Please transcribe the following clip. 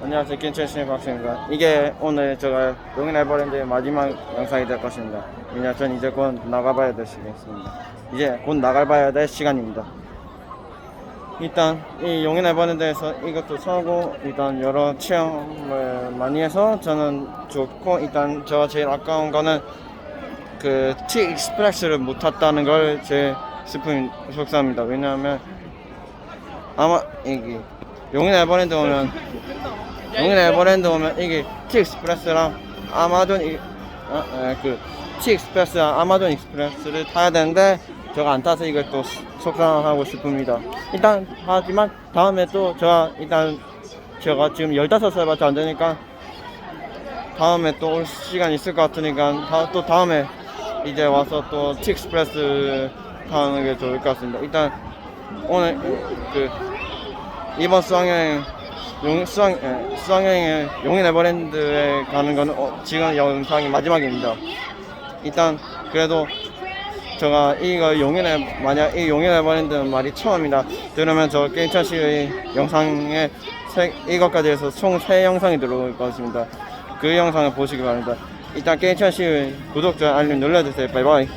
안녕하세요. 괜찮으신 박수입니다. 이게 오늘 제가 용인 에버랜드의 마지막 영상이 될 것입니다. 왜냐, 전 이제 곧 나가봐야 될 시간입니다. 이제 곧 나가봐야 될 시간입니다. 일단 이 용인 에버랜드에서 이것도 사고 일단 여러 체험을 많이 해서 저는 좋고 일단 제가 제일 아까운 거는 그 T 익스프레스를 못 탔다는 걸 제일 슬픔 속상합니다. 왜냐하면 아마 이게 용인 에버랜드 오면 용인 에버랜드 오면 이게 T 익스프레스랑 아마존 이, 아, 에, 그 T 익스프레스랑 아마존 익스프레스를 타야 되는데 제가 안 타서 이걸 또 속상하고 싶습니다. 일단 하지만 다음에 또 제가 일단 제가 지금 15살밖에 안 되니까 다음에 또 올 시간 있을 것 같으니까 다, 또 다음에 이제 와서 또 T 익스프레스 타는 게 좋을 것 같습니다. 일단 오늘 그 이번 수학여행 용, 수학, 예, 수학여행에 용인 에버랜드에 가는 거는 어, 지금 영상이 마지막입니다. 일단 그래도 제가 이거 용인에 만약 이 용인 에버랜드 말이 처음이다 그러면 저 게임차시의 영상에 세, 이것까지 해서 총 3영상이 들어올 것 같습니다. 그 영상을 보시기 바랍니다. 일단 게임차시의 구독, 좋아요, 알림 눌러주세요. 바이바이.